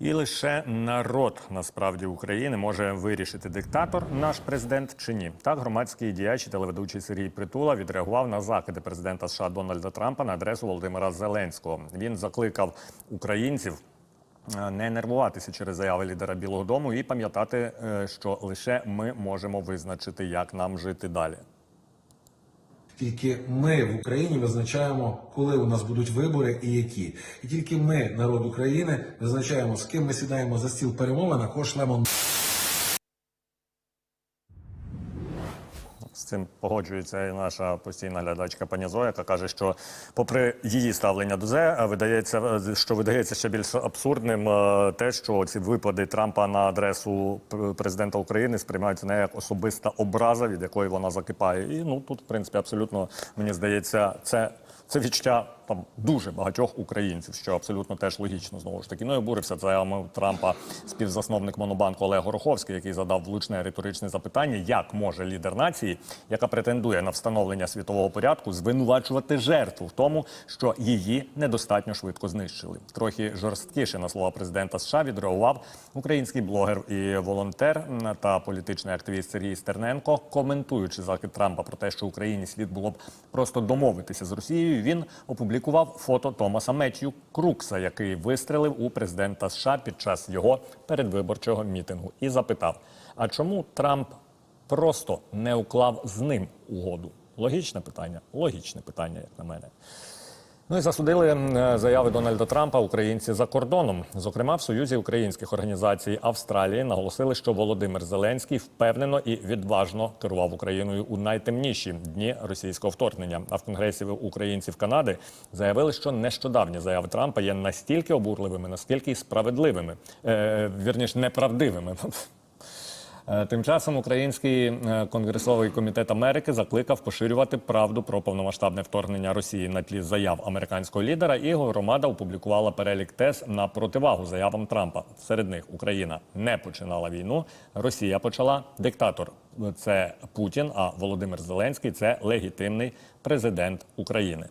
І лише народ насправді України може вирішити диктатор, наш президент чи ні. Так громадський діяч і телеведучий Сергій Притула відреагував на закиди президента США Дональда Трампа на адресу Володимира Зеленського. Він закликав українців. е, Не нервуватися через заяви лідера Білого Дому і пам'ятати, е, що лише ми можемо визначити, як нам жити далі. Тільки ми в Україні визначаємо, коли у нас будуть вибори і які. І тільки ми, народ України, визначаємо, з ким ми сідаємо за стіл перемовин, а кого З цим погоджується і наша постійна глядачка пані Зоя, яка каже, що, попри її ставлення до зе, видається, що видається ще більш абсурдним е, те, що ці випади Трампа на адресу президента України сприймаються не як особиста образа, від якої вона закипає. І ну тут, в принципі, абсолютно мені здається, це. Це відчуття там дуже багатьох українців, що абсолютно теж логічно знову ж таки. Ну і обурився заявами Трампа співзасновник Монобанку Олег Гороховський, який задав влучне риторичне запитання, як може лідер нації, яка претендує на встановлення світового порядку, звинувачувати жертву в тому, що її недостатньо швидко знищили. Трохи жорсткіше на слова президента США відреагував український блогер і волонтер та політичний активіст Сергій Стерненко, коментуючи закид Трампа про те, що Україні слід було б просто домовитися з Росією. Він опублікував фото Томаса Меттью Крукса, який вистрелив у президента США під час його передвиборчого мітингу, і запитав: а чому Трамп просто не уклав з ним угоду? Логічне питання, логічне питання, як на мене. Ну і засудили заяви Дональда Трампа українці за кордоном. Зокрема, в Союзі українських організацій Австралії наголосили, що Володимир Зеленський впевнено і відважно керував Україною у найтемніші дні російського вторгнення. А в конгресі українців Канади заявили, що нещодавні заяви Трампа є настільки обурливими, наскільки й справедливими, е, вірніш, неправдивими. Е, Тим часом Український е, конгресовий комітет Америки закликав поширювати правду про повномасштабне вторгнення Росії на тлі заяв американського лідера. І громада опублікувала перелік тез на противагу заявам Трампа. Серед них Україна не починала війну, Росія почала диктатор. Це Путін. А Володимир Зеленський це легітимний президент України.